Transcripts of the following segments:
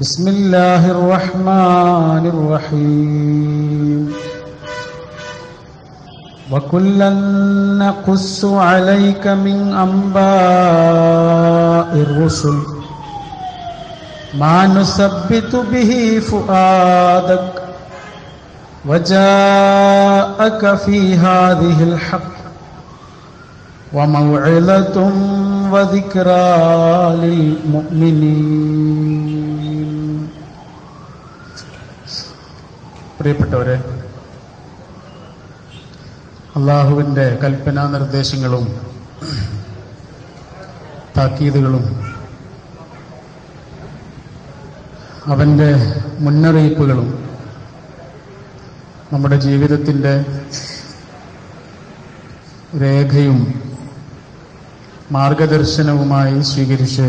بسم الله الرحمن الرحيم. وكلا نقص عليك من أنباء الرسل. ما نثبت به فؤادك. وجاءك في هذه الحق. وموعظة وذكرى للمؤمنين. പ്രിയപ്പെട്ടവരെ അള്ളാഹുവിന്റെ കൽപ്പനാ നിർദ്ദേശങ്ങളും താക്കീതുകളും അവന്റെ മുന്നറിയിപ്പുകളും നമ്മുടെ ജീവിതത്തിന്റെ രേഖയും മാർഗദർശനവുമായി സ്വീകരിച്ച്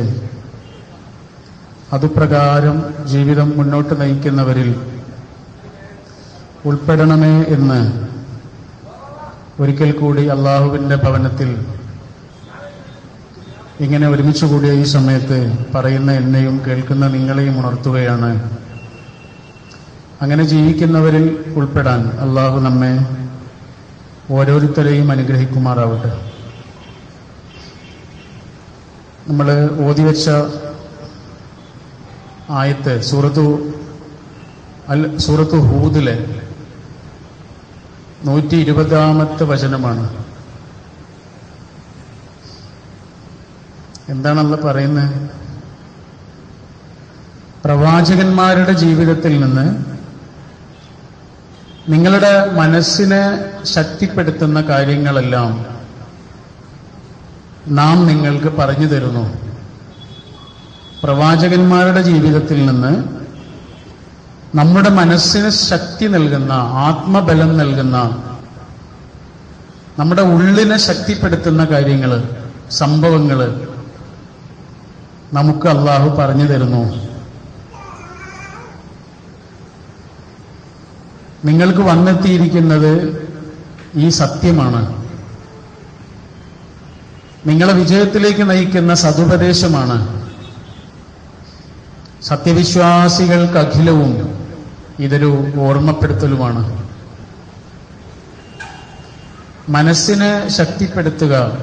അതുപ്രകാരം ജീവിതം മുന്നോട്ട് നയിക്കുന്നവരിൽ ഉൾപ്പെടണമേ എന്ന് ഒരിക്കൽ കൂടി അള്ളാഹുവിന്റെ ഭവനത്തിൽ ഇങ്ങനെ ഒരുമിച്ച് കൂടിയ ഈ സമയത്ത് പറയുന്ന എന്നെയും കേൾക്കുന്ന നിങ്ങളെയും ഉണർത്തുകയാണ്. അങ്ങനെ ജീവിക്കുന്നവരിൽ ഉൾപ്പെടാൻ അള്ളാഹു നമ്മെ ഓരോരുത്തരെയും അനുഗ്രഹിക്കുമാറാവട്ടെ. നമ്മൾ ഓതിവെച്ച ആയത്ത് സൂറത്തു അൽ സൂറത്തു ഹൂദിലെ നൂറ്റി ഇരുപതാമത്തെ വചനമാണ്. എന്താണല്ല പറയുന്നത് പ്രവാചകന്മാരുടെ ജീവിതത്തിൽ നിന്ന് നിങ്ങളുടെ മനസ്സിനെ ശക്തിപ്പെടുത്തുന്ന കാര്യങ്ങളെല്ലാം നാം നിങ്ങൾക്ക് പറഞ്ഞു തരുന്നു. പ്രവാചകന്മാരുടെ ജീവിതത്തിൽ നിന്ന് നമ്മുടെ മനസ്സിന് ശക്തി നൽകുന്ന ആത്മബലം നൽകുന്ന നമ്മുടെ ഉള്ളിനെ ശക്തിപ്പെടുത്തുന്ന കാര്യങ്ങൾ സംഭവങ്ങൾ നമുക്ക് അള്ളാഹു പറഞ്ഞു തരുന്നു. നിങ്ങൾക്ക് വന്നെത്തിയിരിക്കുന്നത് ഈ സത്യമാണ്. നിങ്ങളെ വിജയത്തിലേക്ക് നയിക്കുന്ന സതുപദേശമാണ്. സത്യവിശ്വാസികൾക്ക് അഖിലവും ഇതൊരു ഓർമ്മപ്പെടുത്തലുമാണ്. മനസ്സിനെ ശക്തിപ്പെടുത്തുക.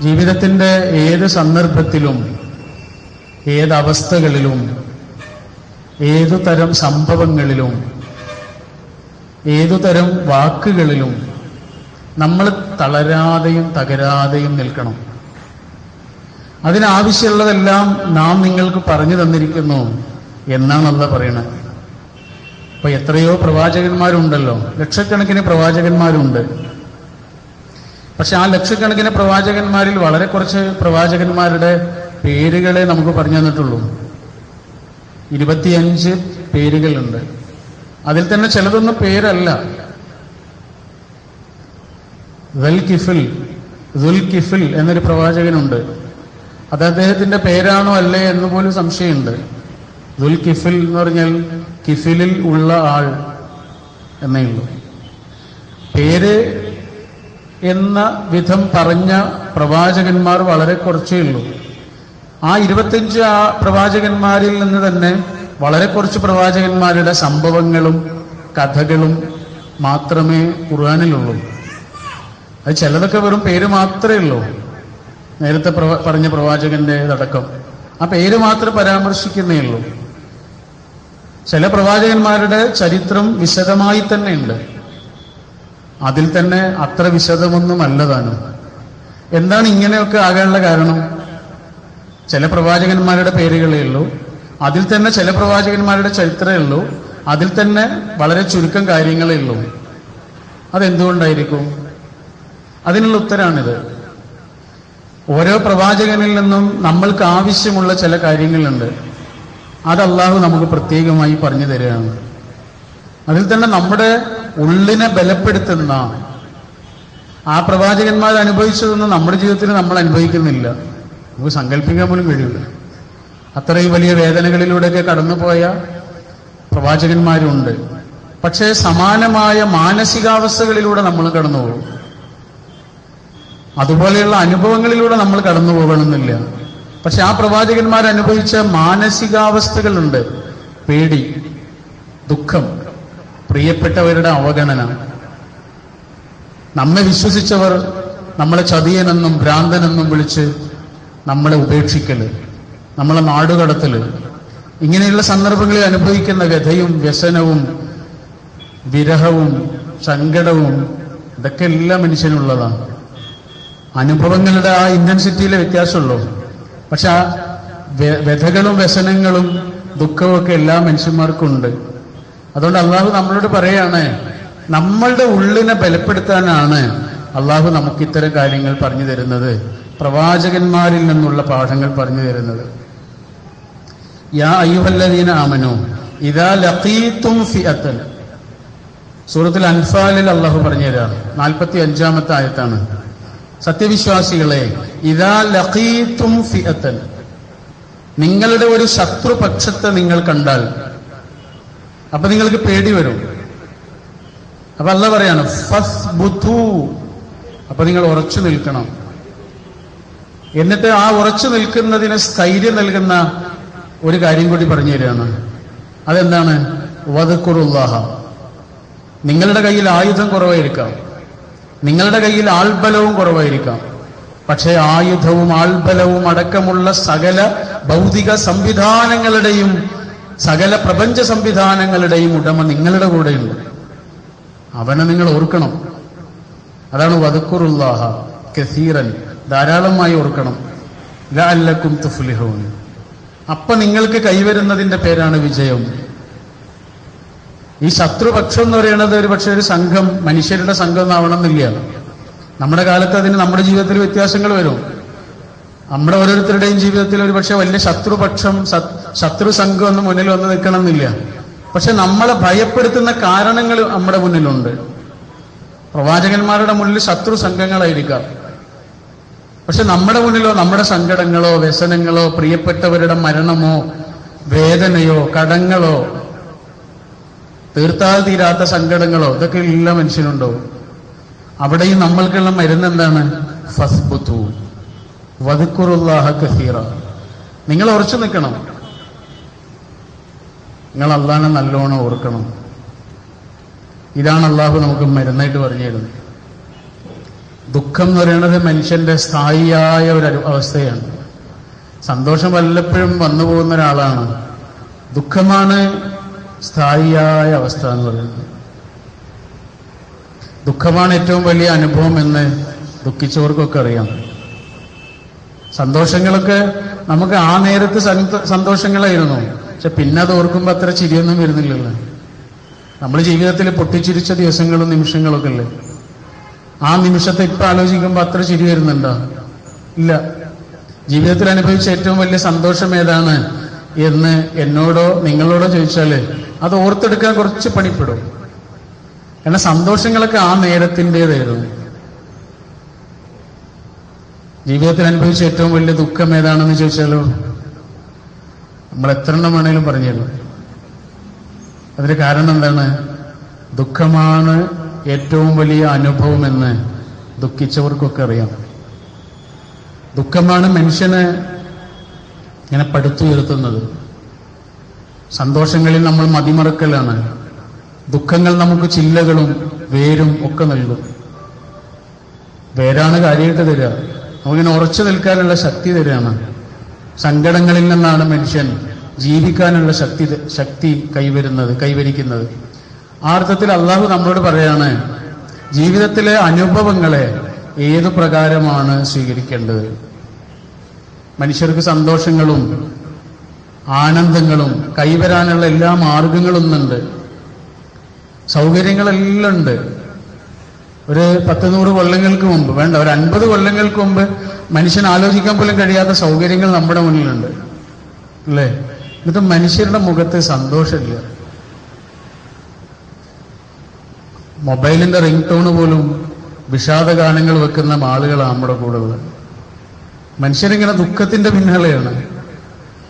ജീവിതത്തിന്റെ ഏത് സന്ദർഭത്തിലും ഏതവസ്ഥകളിലും ഏതു തരം സംഭവങ്ങളിലും ഏതു തരം വാക്കുകളിലും നമ്മൾ തളരാതെയും തകരാതെയും നിൽക്കണം. അതിനാവശ്യമുള്ളതെല്ലാം നാം നിങ്ങൾക്ക് പറഞ്ഞു തന്നിരിക്കുന്നു. എന്നാണല്ല പറയണത് ഇപ്പൊ എത്രയോ പ്രവാചകന്മാരുണ്ടല്ലോ. ലക്ഷക്കണക്കിന് പ്രവാചകന്മാരുണ്ട്. പക്ഷെ ആ ലക്ഷക്കണക്കിന് പ്രവാചകന്മാരിൽ വളരെ കുറച്ച് പ്രവാചകന്മാരുടെ പേരുകളെ നമുക്ക് പറഞ്ഞു തന്നിട്ടുള്ളൂ. ഇരുപത്തിയഞ്ച് പേരുകളുണ്ട്. അതിൽ തന്നെ ചിലതൊന്നും പേരല്ല. ദൽകിഫിൽ ദുൽകിഫിൽ എന്നൊരു പ്രവാചകനുണ്ട്. അത് അദ്ദേഹത്തിന്റെ പേരാണോ അല്ലേ എന്ന് പോലും സംശയമുണ്ട്. ദുൽകിഫിൽ എന്ന് പറഞ്ഞാൽ കിഫിലിൽ ഉള്ള ആൾ എന്നേ ഉള്ളൂ. പേര് എന്ന വിധം പറഞ്ഞ പ്രവാചകന്മാർ വളരെ കുറച്ചേ ഉള്ളൂ. ആ ഇരുപത്തിയഞ്ച് ആ പ്രവാചകന്മാരിൽ നിന്ന് തന്നെ വളരെ കുറച്ച് പ്രവാചകന്മാരുടെ സംഭവങ്ങളും കഥകളും മാത്രമേ ഖുർആാനിലുള്ളൂ. അത് ചിലതൊക്കെ വെറും പേര് മാത്രമേ ഉള്ളൂ. നേരത്തെ പറഞ്ഞ പ്രവാചകന്റെ അടക്കം ആ പേര് മാത്രം പരാമർശിക്കുന്നേ ഉള്ളൂ. ചില പ്രവാചകന്മാരുടെ ചരിത്രം വിശദമായി തന്നെ ഉണ്ട് അതിൽ തന്നെ അത്ര വിശദമൊന്നും അല്ലതാണ്. എന്താണ് ഇങ്ങനെയൊക്കെ ആകാനുള്ള കാരണം? ചില പ്രവാചകന്മാരുടെ പേരുകളേ ഉള്ളൂ. അതിൽ തന്നെ ചില പ്രവാചകന്മാരുടെ ചരിത്രമേ ഉള്ളൂ. അതിൽ തന്നെ വളരെ ചുരുക്കം കാര്യങ്ങളേ ഉള്ളൂ. അതെന്തുകൊണ്ടായിരിക്കും? അതിനുള്ള ഉത്തരാണിത്. ഓരോ പ്രവാചകനിൽ നിന്നും നമ്മൾക്ക് ആവശ്യമുള്ള ചില കാര്യങ്ങളുണ്ട്. അത് അള്ളാഹു നമുക്ക് പ്രത്യേകമായി പറഞ്ഞു തരികയാണ്. അതിൽ തന്നെ നമ്മുടെ ഉള്ളിനെ ബലപ്പെടുത്തുന്ന ആ പ്രവാചകന്മാർ അനുഭവിച്ചതൊന്നും നമ്മുടെ ജീവിതത്തിൽ നമ്മൾ അനുഭവിക്കുന്നില്ല. നമുക്ക് സങ്കല്പിക്കാൻ പോലും കഴിയില്ല. അത്രയും വലിയ വേദനകളിലൂടെയൊക്കെ കടന്നുപോയ പ്രവാചകന്മാരുണ്ട്. പക്ഷേ സമാനമായ മാനസികാവസ്ഥകളിലൂടെ നമ്മൾ കടന്നു പോകും അതുപോലെയുള്ള അനുഭവങ്ങളിലൂടെ നമ്മൾ കടന്നു പോകണമെന്നില്ല പക്ഷെ ആ പ്രവാചകന്മാർ അനുഭവിച്ച മാനസികാവസ്ഥകളുണ്ട്. പേടി ദുഃഖം പ്രിയപ്പെട്ടവരുടെ അവഗണന. നമ്മെ വിശ്വസിച്ചവർ നമ്മളെ ചതിയനെന്നും ഭ്രാന്തനെന്നും വിളിച്ച് നമ്മളെ ഉപേക്ഷിക്കൽ നമ്മളെ നാടുകടത്തൽ. ഇങ്ങനെയുള്ള സന്ദർഭങ്ങളിൽ അനുഭവിക്കുന്ന വ്യഥയും വ്യസനവും വിരഹവും സങ്കടവും ഇതൊക്കെ എല്ലാ മനുഷ്യനുള്ളതാണ്. അനുഭവങ്ങളുടെ ആ ഇന്റൻസിറ്റിയിലെ വ്യത്യാസമുള്ളൂ. പക്ഷെ ആ വ്യ- വ്യഥകളും വ്യസനങ്ങളും ദുഃഖവും ഒക്കെ എല്ലാ മനുഷ്യന്മാർക്കും ഉണ്ട് അതുകൊണ്ട് അള്ളാഹു നമ്മളോട് പറയാണ് നമ്മളുടെ ഉള്ളിനെ ബലപ്പെടുത്താനാണ് അള്ളാഹു നമുക്ക് ഇത്തരം കാര്യങ്ങൾ പറഞ്ഞു തരുന്നത്. പ്രവാചകന്മാരിൽ നിന്നുള്ള പാഠങ്ങൾ പറഞ്ഞു തരുന്നത്. യാ അയ്യുഹല്ലദീന ആമനു ഇതാ ലഖീത്തും ഫിഅത്തൻ. സൂറത്തിൽ അൻഫാലിൽ അള്ളാഹു പറഞ്ഞു തരാണ് നാൽപ്പത്തി അഞ്ചാമത്തെ ആയത്താണ്. സത്യവിശ്വാസികളെ ഇതാ ലഖീത്തും ഫിഅത്തൻ. നിങ്ങളുടെ ഒരു ശത്രുപക്ഷത്തെ നിങ്ങൾ കണ്ടാൽ അപ്പൊ നിങ്ങൾക്ക് പേടി വരും. അപ്പൊ അല്ല പറയാണ് അപ്പൊ നിങ്ങൾ ഉറച്ചു നിൽക്കണം. എന്നിട്ട് ആ ഉറച്ചു നിൽക്കുന്നതിന് സ്ഥൈര്യം നൽകുന്ന ഒരു കാര്യം കൂടി പറഞ്ഞു തരികയാണ്. അതെന്താണ്? വധക്കുറുല്ലാഹ നിങ്ങളുടെ കയ്യിൽ ആയുധം കുറവായിരിക്കാം. നിങ്ങളുടെ കയ്യിൽ ആൾബലവും കുറവായിരിക്കാം. പക്ഷേ ആയുധവും ആൾബലവും അടക്കമുള്ള സകല ഭൗതിക സംവിധാനങ്ങളുടെയും സകല പ്രപഞ്ച സംവിധാനങ്ങളുടെയും ഉടമ നിങ്ങളുടെ കൂടെയുണ്ട്. അവനെ നിങ്ങൾ ഓർക്കണം. അതാണ് വധക്കുറുല്ലാഹ കസീറൻ ധാരാളമായി ഓർക്കണം. ലഅല്ലക്കും തുഫ്ലിഹൂൻ. അപ്പൊ നിങ്ങൾക്ക് കൈവരുന്നതിന്റെ പേരാണ് വിജയം. ഈ ശത്രുപക്ഷം എന്ന് പറയുന്നത് ഒരു പക്ഷേ ഒരു സംഘം മനുഷ്യരുടെ സംഘം എന്നാവണമെന്നില്ല നമ്മുടെ കാലത്ത് അതിന് നമ്മുടെ ജീവിതത്തിൽ വ്യത്യാസങ്ങൾ വരും. നമ്മുടെ ഓരോരുത്തരുടെയും ജീവിതത്തിൽ ഒരു പക്ഷെ വലിയ ശത്രുപക്ഷം ശത്രു സംഘം ഒന്നും മുന്നിൽ വന്ന് നിൽക്കണം എന്നില്ല. പക്ഷെ നമ്മളെ ഭയപ്പെടുത്തുന്ന കാരണങ്ങൾ നമ്മുടെ മുന്നിലുണ്ട്. പ്രവാചകന്മാരുടെ മുന്നിൽ ശത്രു സംഘങ്ങളായിരിക്കാം. പക്ഷെ നമ്മുടെ മുന്നിലോ നമ്മുടെ സങ്കടങ്ങളോ വ്യസനങ്ങളോ പ്രിയപ്പെട്ടവരുടെ മരണമോ വേദനയോ കടങ്ങളോ തീർത്താൽ തീരാത്ത സങ്കടങ്ങളോ ഇതൊക്കെ എല്ലാ മനുഷ്യനുണ്ടോ? അവിടെയും നമ്മൾക്കുള്ള മരുന്ന് എന്താണ്? ഫസ്ബുത്തു. വധക്കുറുല്ലാഹ കസീറ. നിങ്ങൾ ഉറച്ചു നിൽക്കണം. നിങ്ങൾ അള്ളാഹനെ നല്ലോണം ഓർക്കണം. ഇതാണ് അള്ളാഹു നമുക്ക് മരുന്നായിട്ട് പറഞ്ഞു തരുന്നത്. ദുഃഖം എന്ന് പറയുന്നത് മനുഷ്യന്റെ സ്ഥായിയായ ഒരു അവസ്ഥയാണ്. സന്തോഷം വല്ലപ്പോഴും വന്നു പോകുന്ന ഒരാളാണ്. ദുഃഖമാണ് സ്ഥായിയായ അവസ്ഥ എന്ന് പറയുന്നത്. ദുഃഖമാണ് ഏറ്റവും വലിയ അനുഭവം എന്ന് ദുഃഖിച്ചവർക്കൊക്കെ അറിയാം. സന്തോഷങ്ങളൊക്കെ നമുക്ക് ആ നേരത്ത് സന്ത- സന്തോഷങ്ങളായിരുന്നു. പക്ഷെ പിന്നെ അത് ഓർക്കുമ്പോൾ അത്ര ചിരിയൊന്നും വരുന്നില്ലല്ലോ. നമ്മൾ ജീവിതത്തിൽ പൊട്ടിച്ചിരിച്ച ദിവസങ്ങളും നിമിഷങ്ങളൊക്കെ അല്ലേ ആ നിമിഷത്തെ ഇപ്പൊ ആലോചിക്കുമ്പോൾ അത്ര ചിരി വരുന്നുണ്ടോ? ഇല്ല. ജീവിതത്തിൽ അനുഭവിച്ച ഏറ്റവും വലിയ സന്തോഷം ഏതാണ്? എന്ന് എന്നോടോ നിങ്ങളോടോ ചോദിച്ചാൽ അത് ഓർത്തെടുക്കാൻ കുറച്ച് പണിപ്പെടും. കാരണം സന്തോഷങ്ങളൊക്കെ ആ നേരത്തിന്റെതായിരുന്നു. ജീവിതത്തിൽ അനുഭവിച്ച ഏറ്റവും വലിയ ദുഃഖം ഏതാണെന്ന് ചോദിച്ചാലോ നമ്മൾ എത്ര എണ്ണം വേണേലും പറഞ്ഞു അതിന് കാരണം എന്താണ്? ദുഃഖമാണ് ഏറ്റവും വലിയ അനുഭവം എന്ന് ദുഃഖിച്ചവർക്കൊക്കെ അറിയാം. ദുഃഖമാണ് മനുഷ്യനെ ഇങ്ങനെ പടുത്തുയർത്തുന്നത് സന്തോഷങ്ങളിൽ നമ്മൾ മതിമറക്കലാണ്. ദുഃഖങ്ങൾ നമുക്ക് ചില്ലകളും വേരും ഒക്കെ നൽകും. വേരാണ് കാര്യമായിട്ട് തരിക. നമുക്കിങ്ങനെ ഉറച്ചു നിൽക്കാനുള്ള ശക്തി തരികയാണ്. സങ്കടങ്ങളിൽ നിന്നാണ് മനുഷ്യൻ ജീവിക്കാനുള്ള ശക്തി ശക്തി കൈവരുന്നത് കൈവരിക്കുന്നത്. ആ അർത്ഥത്തിൽ അള്ളാഹു നമ്മളോട് പറയാണ് ജീവിതത്തിലെ അനുഭവങ്ങളെ ഏതു പ്രകാരമാണ് സ്വീകരിക്കേണ്ടത്? മനുഷ്യർക്ക് സന്തോഷങ്ങളും ആനന്ദങ്ങളും കൈവരാനുള്ള എല്ലാ മാർഗങ്ങളും ഒന്നുണ്ട് സൗകര്യങ്ങളെല്ലാം ഉണ്ട്. ഒരു പത്ത് നൂറ് കൊല്ലങ്ങൾക്ക് മുമ്പ് വേണ്ട ഒരു അൻപത് കൊല്ലങ്ങൾക്ക് മുമ്പ് മനുഷ്യൻ ആലോചിക്കാൻ പോലും കഴിയാത്ത സൗകര്യങ്ങൾ നമ്മുടെ മുന്നിലുണ്ട്. അല്ലേ? എന്നിട്ട് മനുഷ്യരുടെ മുഖത്ത് സന്തോഷമില്ല. മൊബൈലിന്റെ റിംഗ് ടോണ് പോലും വിഷാദ ഗാനങ്ങൾ വെക്കുന്ന ആളുകളാണ് നമ്മുടെ കൂടെ ഉള്ളത്. മനുഷ്യരിങ്ങനെ ദുഃഖത്തിന്റെ പിന്നാലെയാണ്.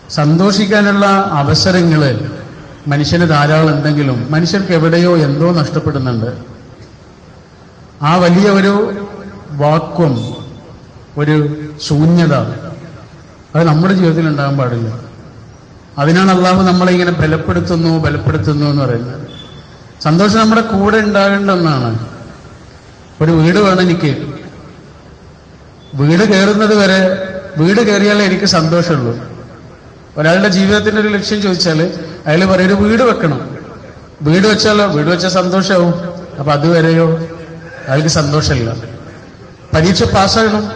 സന്തോഷിക്കാനുള്ള അവസരങ്ങൾ മനുഷ്യന് ധാരാളം എന്തെങ്കിലും മനുഷ്യർക്ക് എവിടെയോ എന്തോ നഷ്ടപ്പെടുന്നുണ്ട്. ആ വലിയ ഒരു വാക്വം ഒരു ശൂന്യത അത് നമ്മുടെ ജീവിതത്തിൽ ഉണ്ടാകാൻ പാടില്ല. അതിനാണ് അള്ളാഹു നമ്മളെ ഇങ്ങനെ ബലപ്പെടുത്തുന്നു ബലപ്പെടുത്തുന്നു എന്ന് പറയുന്നത്. സന്തോഷം നമ്മുടെ കൂടെ ഉണ്ടാകേണ്ട ഒന്നാണ്. ഒരു വീട് വേണം എനിക്ക്. വീട് കയറുന്നത് വരെ വീട് കയറിയാലേ എനിക്ക് സന്തോഷമുള്ളൂ. ഒരാളുടെ ജീവിതത്തിന്റെ ഒരു ലക്ഷ്യം ചോദിച്ചാൽ അയാൾ പറയും വീട് വെക്കണം. വീട് വെച്ചാലോ? വീട് വെച്ചാൽ സന്തോഷമാവും അപ്പൊ അതുവരെയോ അയാൾക്ക് സന്തോഷമില്ല. പരീക്ഷ പാസ്സാകണം.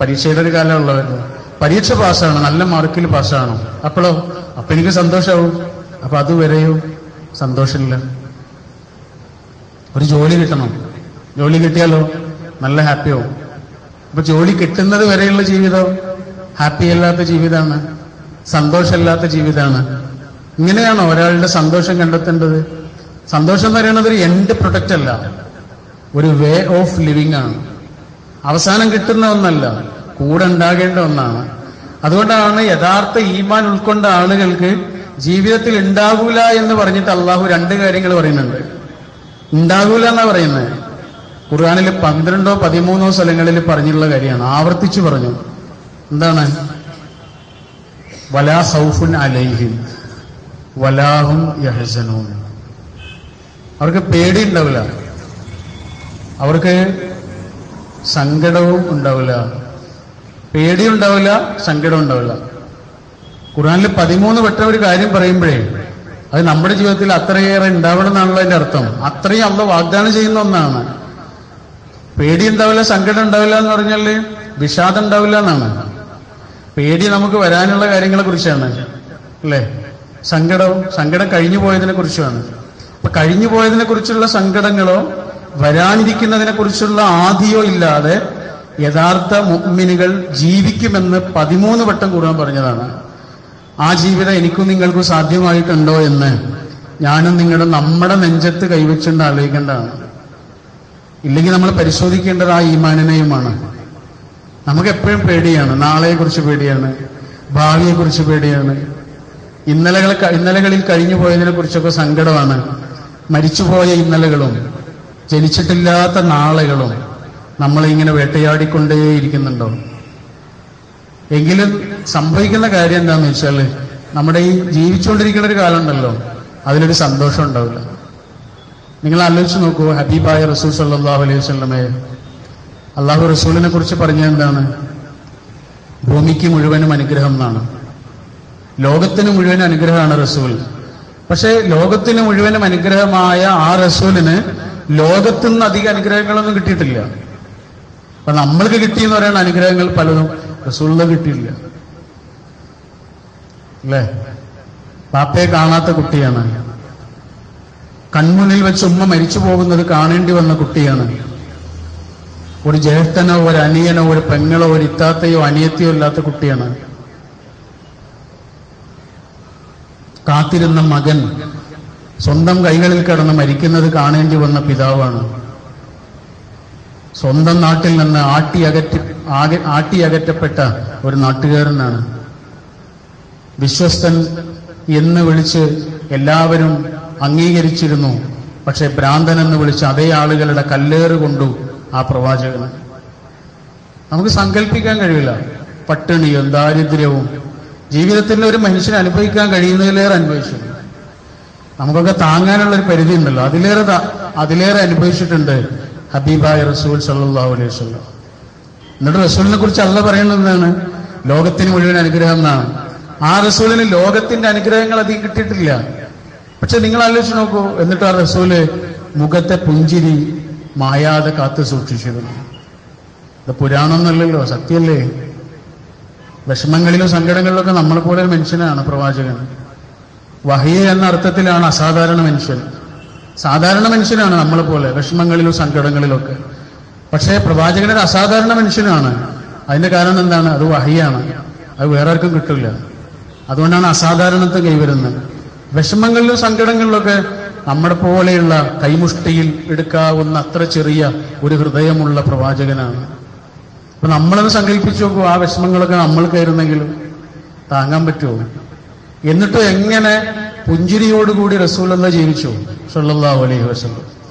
പരീക്ഷയുടെ ഒരു കാലമുള്ളവരുന്നു പരീക്ഷ പാസ്സാണ് നല്ല മാർക്കിൽ പാസ്സാകണം. അപ്പോഴോ അപ്പൊ എനിക്ക് സന്തോഷമാവും അപ്പൊ അതുവരെയോ സന്തോഷമില്ല. ഒരു ജോലി കിട്ടണം. ജോലി കിട്ടിയാലോ? നല്ല ഹാപ്പിയാവും. അപ്പൊ ജോലി കിട്ടുന്നത് വരെയുള്ള ജീവിതം ഹാപ്പി അല്ലാത്ത ജീവിതമാണ് സന്തോഷമില്ലാത്ത ജീവിതമാണ് ഇങ്ങനെയാണോ ഒരാളുടെ സന്തോഷം കണ്ടെത്തേണ്ടത്? സന്തോഷം എന്ന് പറയുന്നത് ഒരു എൻഡ് പ്രൊഡക്റ്റ് അല്ല. ഒരു വേ ഓഫ് ലിവിങ് ആണ്. അവസാനം കിട്ടുന്ന ഒന്നല്ല കൂടെ ഉണ്ടാകേണ്ട ഒന്നാണ്. അതുകൊണ്ടാണ് യഥാർത്ഥ ഈമാൻ ഉൾക്കൊണ്ട ആളുകൾക്ക് ജീവിതത്തിൽ ഉണ്ടാകൂല എന്ന് പറഞ്ഞിട്ട് അള്ളാഹു രണ്ട് കാര്യങ്ങൾ പറയുന്നുണ്ട്. ഉണ്ടാകൂല എന്നാ പറയുന്നത് ഖുർആാനിൽ പന്ത്രണ്ടോ പതിമൂന്നോ സ്ഥലങ്ങളിൽ പറഞ്ഞിട്ടുള്ള കാര്യമാണ്. ആവർത്തിച്ചു പറഞ്ഞു. എന്താണ്? വലാ സൗഫുൻ അലൈഹിം വലാഹും യഹസനവും അവർക്ക് പേടി ഉണ്ടാവില്ല അവർക്ക് സങ്കടവും ഉണ്ടാവില്ല. പേടി ഉണ്ടാവില്ല സങ്കടം ഉണ്ടാവില്ല. ഖുറാനിൽ പതിമൂന്ന് വട്ടം ഒരു കാര്യം പറയുമ്പോഴേ അത് നമ്മുടെ ജീവിതത്തിൽ അത്രയേറെ ഉണ്ടാവണം എന്നാണല്ലോ അതിന്റെ അർത്ഥം. അത്രയും അള്ള വാഗ്ദാനം ചെയ്യുന്ന ഒന്നാണ്. പേടി ഉണ്ടാവില്ല സങ്കടം ഉണ്ടാവില്ല എന്ന് പറഞ്ഞാൽ വിഷാദം ഉണ്ടാവില്ല എന്നാണ്. പേടി നമുക്ക് വരാനുള്ള കാര്യങ്ങളെ കുറിച്ചാണ്. അല്ലേ? സങ്കടവും സങ്കടം കഴിഞ്ഞു പോയതിനെ കുറിച്ചുമാണ്. അപ്പൊ കഴിഞ്ഞു പോയതിനെ കുറിച്ചുള്ള സങ്കടങ്ങളോ വരാനിരിക്കുന്നതിനെ കുറിച്ചുള്ള ആദിയോ ഇല്ലാതെ യഥാർത്ഥ മുഗ്മിനുകൾ ജീവിക്കുമെന്ന് പതിമൂന്ന് വട്ടം കൂടാൻ പറഞ്ഞതാണ്. ആ ജീവിതം എനിക്കും നിങ്ങൾക്കും സാധ്യമായിട്ടുണ്ടോ എന്ന് ഞാനും നിങ്ങളുടെ നമ്മുടെ നെഞ്ചത്ത് കൈവച്ചുകൊണ്ട് ആലോചിക്കേണ്ടതാണ്. ഇല്ലെങ്കിൽ നമ്മൾ പരിശോധിക്കേണ്ടത് ആ ഈമാനിനെയുമാണ്. നമുക്ക് എപ്പോഴും പേടിയാണ് നാളെയെ കുറിച്ച് പേടിയാണ് ഭാവിയെ കുറിച്ച് പേടിയാണ് ഇന്നലകൾ ഇന്നലകളിൽ കഴിഞ്ഞു പോയതിനെ കുറിച്ചൊക്കെ സങ്കടമാണ്. മരിച്ചുപോയ ഇന്നലകളും ജനിച്ചിട്ടില്ലാത്ത നാളുകളും നമ്മളിങ്ങനെ വേട്ടയാടിക്കൊണ്ടേയിരിക്കുന്നുണ്ടോ? എങ്കിലും സംഭവിക്കുന്ന കാര്യം എന്താന്ന് വെച്ചാൽ നമ്മുടെ ഈ ജീവിച്ചുകൊണ്ടിരിക്കുന്ന ഒരു കാലം ഉണ്ടല്ലോ അതിലൊരു സന്തോഷം ഉണ്ടാവില്ല. നിങ്ങൾ ആലോചിച്ച് നോക്കൂ ഹബീബായ റസൂൽ സല്ലാഹു അലൈഹി വസല്ലമയെ അള്ളാഹു റസൂലിനെ കുറിച്ച് പറഞ്ഞ എന്താണ്? ഭൂമിക്ക് മുഴുവനും അനുഗ്രഹം എന്നാണ്. ലോകത്തിന് മുഴുവൻ അനുഗ്രഹമാണ് റസൂൽ. പക്ഷേ ലോകത്തിന് മുഴുവനും അനുഗ്രഹമായ ആ റസൂലിന് ലോകത്തു നിന്ന് അധികം അനുഗ്രഹങ്ങളൊന്നും കിട്ടിയിട്ടില്ല. അപ്പൊ നമ്മൾക്ക് കിട്ടിയെന്ന് പറയുന്ന അനുഗ്രഹങ്ങൾ പലതും റസൂലിന് കിട്ടിയില്ല. അല്ലേ? പാപ്പയെ കാണാത്ത കുട്ടിയാണ്. കൺമുന്നിൽ വെച്ച് ഉമ്മ മരിച്ചു പോകുന്നത് കാണേണ്ടി വന്ന കുട്ടിയാണ്. ഒരു ജ്യേഷ്ഠനോ ഒരു അനിയനോ ഒരു പെങ്ങളോ ഒരു ഇത്താത്തയോ അനിയത്തിയോ ഇല്ലാത്ത കുട്ടിയാണ്. കാത്തിരുന്ന മകൻ സ്വന്തം കൈകളിൽ കിടന്ന് മരിക്കുന്നത് കാണേണ്ടി വന്ന പിതാവാണ്. സ്വന്തം നാട്ടിൽ നിന്ന് ആട്ടി അകറ്റി ആട്ടി അകറ്റപ്പെട്ട ഒരു നാട്ടുകാരനാണ്. വിശ്വസ്തൻ എന്ന് വിളിച്ച് എല്ലാവരും അംഗീകരിച്ചിരുന്നു. പക്ഷെ ഭ്രാന്തൻ എന്ന് വിളിച്ച് അതേ ആളുകളുടെ കല്ലേറ് കൊണ്ടു ആ പ്രവാചകന്. നമുക്ക് സങ്കല്പിക്കാൻ കഴിയില്ല. പട്ടിണിയും ദാരിദ്ര്യവും ജീവിതത്തിൽ ഒരു മനുഷ്യനെ അനുഭവിക്കാൻ കഴിയുന്നതിലേറെ അനുഭവിച്ചു നമുക്കൊക്കെ താങ്ങാനുള്ള ഒരു പരിധി ഉണ്ടല്ലോ. അതിലേറെ അതിലേറെ അനുഭവിച്ചിട്ടുണ്ട് ഹബീബായ റസൂൽ സല്ലല്ലാഹു അലൈഹി വസല്ലം. എന്നിട്ട് റസൂലിനെ കുറിച്ച് അല്ല പറയുന്നത് എന്താണ്? ലോകത്തിന് മുഴുവൻ അനുഗ്രഹം എന്നാണ്. ആ റസൂലിന് ലോകത്തിന്റെ അനുഗ്രഹങ്ങൾ അധികം കിട്ടിയിട്ടില്ല. പക്ഷെ നിങ്ങൾ ആലോചിച്ച് നോക്കൂ. എന്നിട്ട് ആ റസൂൽ മുഖത്തെ പുഞ്ചിരി മായാതെ കാത്തു സൂക്ഷിച്ചിരുന്നു ഇത് പുരാണം എന്നല്ലല്ലോ സത്യമല്ലേ വിഷമങ്ങളിലും സങ്കടങ്ങളിലൊക്കെ നമ്മളെ പോലെ ഒരു മനുഷ്യനാണ് പ്രവാചകൻ. വഹിയ എന്ന അർത്ഥത്തിലാണ് അസാധാരണ മനുഷ്യൻ. സാധാരണ മനുഷ്യനാണ് നമ്മളെ പോലെ വിഷമങ്ങളിലും സങ്കടങ്ങളിലൊക്കെ. പക്ഷേ പ്രവാചകൻ ഒരു അസാധാരണ മനുഷ്യനാണ്. അതിന്റെ കാരണം എന്താണ്? അത് വഹിയാണ്. അത് വേറെ ആർക്കും കിട്ടില്ല. അതുകൊണ്ടാണ് അസാധാരണത്വം കൈവരുന്നത്. വിഷമങ്ങളിലും സങ്കടങ്ങളിലൊക്കെ നമ്മുടെ പോലെയുള്ള കൈമുഷ്ടിയിൽ എടുക്കാവുന്ന അത്ര ചെറിയ ഒരു ഹൃദയമുള്ള പ്രവാചകനാണ്. അപ്പൊ നമ്മളത് സങ്കല്പിച്ചു നോക്കൂ ആ വിഷമങ്ങളൊക്കെ നമ്മൾക്കായിരുന്നെങ്കിലും താങ്ങാൻ പറ്റുമോ? എന്നിട്ട് എങ്ങനെ പുഞ്ചിരിയോടുകൂടി റസൂലല്ല ജീവിച്ചു? സല്ലാ അലൈഹി വസല്ലം.